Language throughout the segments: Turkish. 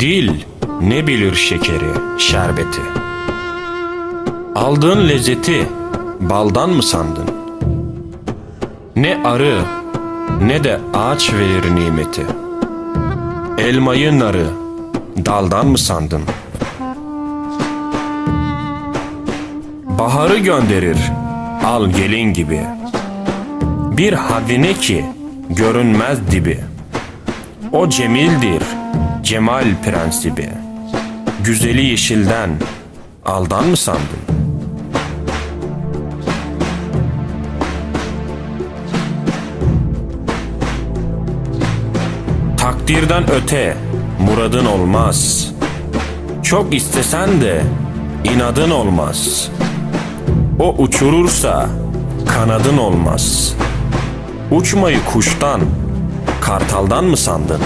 Dil ne bilir şekeri, şerbeti. Aldığın lezzeti baldan mı sandın? Ne arı ne de ağaç verir nimeti. Elmayı narı daldan mı sandın? Baharı gönderir al gelin gibi. Bir hadine ki görünmez dibi. O cemildir cemal prensibi. Güzeli yeşilden aldan mı sandın? Takdirden öte muradın olmaz. Çok istesen de inadın olmaz. O uçurursa kanadın olmaz. Uçmayı kuştan, kartaldan mı sandın?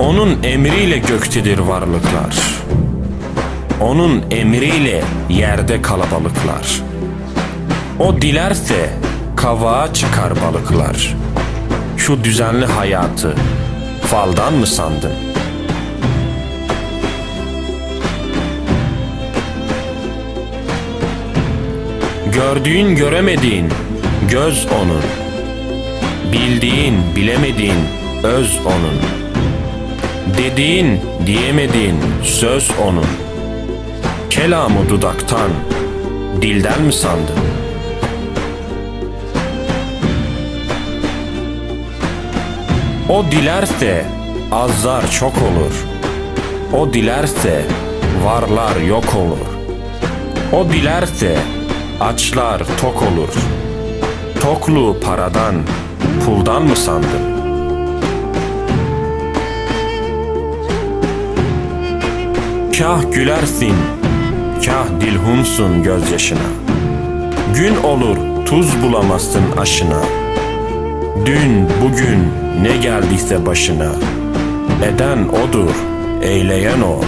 Onun emriyle göktedir varlıklar. Onun emriyle yerde kalabalıklar. O dilerse kavağa çıkar balıklar. Şu düzenli hayatı faldan mı sandın? Gördüğün göremediğin göz onun. Bildiğin bilemediğin öz onun. Dediğin diyemediğin söz onun. Kelamı dudaktan, dilden mi sandın? O dilerse azlar çok olur. O dilerse varlar yok olur. O dilerse açlar tok olur. Tokluğu paradan, puldan mı sandın? Kah gülersin, kah dilhunsun gözyaşına. Gün olur tuz bulamazsın aşına. Dün bugün ne geldiyse başına. Eden odur, eyleyen o.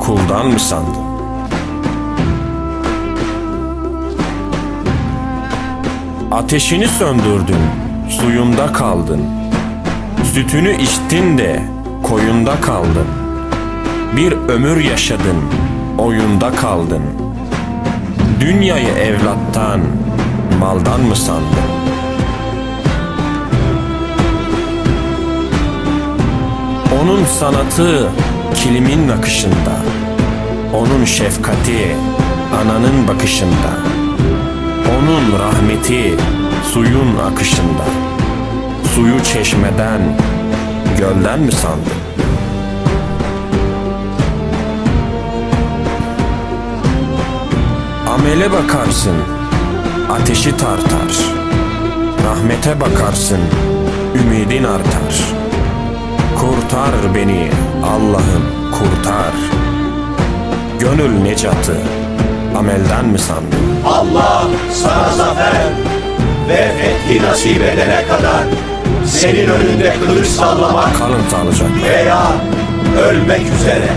Kuldan mı sandın? Ateşini söndürdün, suyunda kaldın. Sütünü içtin de koyunda kaldın. Bir ömür yaşadın, oyunda kaldın. Dünyayı evlattan, maldan mı sandın? Onun sanatı kilimin nakışında. Onun şefkati ananın bakışında. Onun rahmeti suyun akışında. Suyu çeşmeden, gölden mi sandın? Amele bakarsın, ateşi tartar. Rahmete bakarsın, ümidin artar. Kurtar beni Allah'ım kurtar. Gönül necatı amelden mi sandın? Allah sana zafer ve fethi nasip edene kadar senin önünde kılıç sallamak Kalın sağlıcakla. veya ölmek üzere